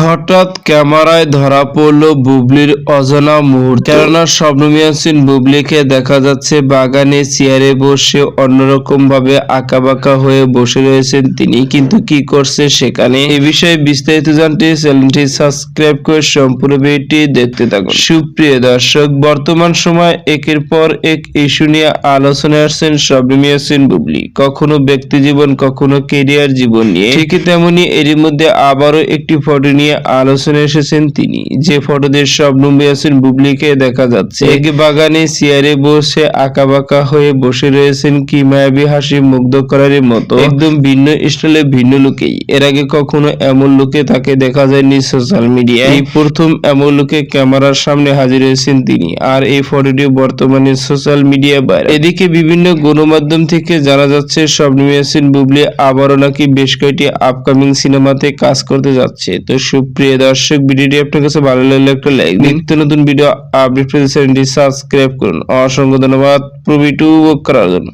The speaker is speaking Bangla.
হঠাৎ ক্যামেরায় ধরা পড়ল বুবলির অজানা মুহূর্ত। কেননা শবনম ইয়াসিন বুবলিকে দেখা যাচ্ছে বাগানে চেয়ারে বসে অন্যরকম ভাবে আঁকাবাঁকা হয়ে বসে রয়েছেন তিনি। কিন্তু কি করছে সেখানে? এ বিষয়ে বিস্তারিত জানতে চ্যানেলটি সাবস্ক্রাইব করে সম্পূর্ণ ভিডিওটি দেখতে থাকুন। সুপ্রিয় দর্শক, বর্তমান সময় একের পর এক ইস্যু নিয়ে আলোচনায় আসছেন শবনম ইয়াসিন বুবলি। কখনো ব্যক্তি জীবন কখনো কেরিয়ার জীবন নিয়ে। ঠিক তেমনি এরই মধ্যে আবারও একটি ফটো নিয়ে আলোচনায় এসেছেন তিনি। যে ফটোতে শবনম ইয়াসিন বুবলিকে দেখা যাচ্ছে। এক বাগানে চেয়ারে বসে আঁকাবাঁকা হয়ে বসে রয়েছেন কি মায়াবী হাসি মুগ্ধ করার মতো। একদম ভিন্ন স্টাইলে ভিন্ন লুকেই। এর আগে কখনো এমন লুকে তাকে দেখা যায়নি সোশ্যাল মিডিয়ায় এই প্রথম এমন লুকে ক্যামেরার সামনে হাজির হয়েছেন তিনি। আর এই ফটোটি বর্তমানে সোশ্যাল মিডিয়া বাইরে এদিকে বিভিন্ন গণমাধ্যম থেকে জানা যাচ্ছে শবনম ইয়াসিন বুবলি আবারও নাকি বেশ কয়েকটি আপকামিং সিনেমাতে কাজ করতে যাচ্ছে। তো সুপ্রিয় দর্শক, ভিডিওটি আপনার কাছে ভালো লাগলে একটা লাইক নিত্য নতুন ভিডিও আপডেট পেতে চ্যানেলটি সাবস্ক্রাইব করুন। অসংখ্য ধন্যবাদ। প্রবি টু করার জন্য।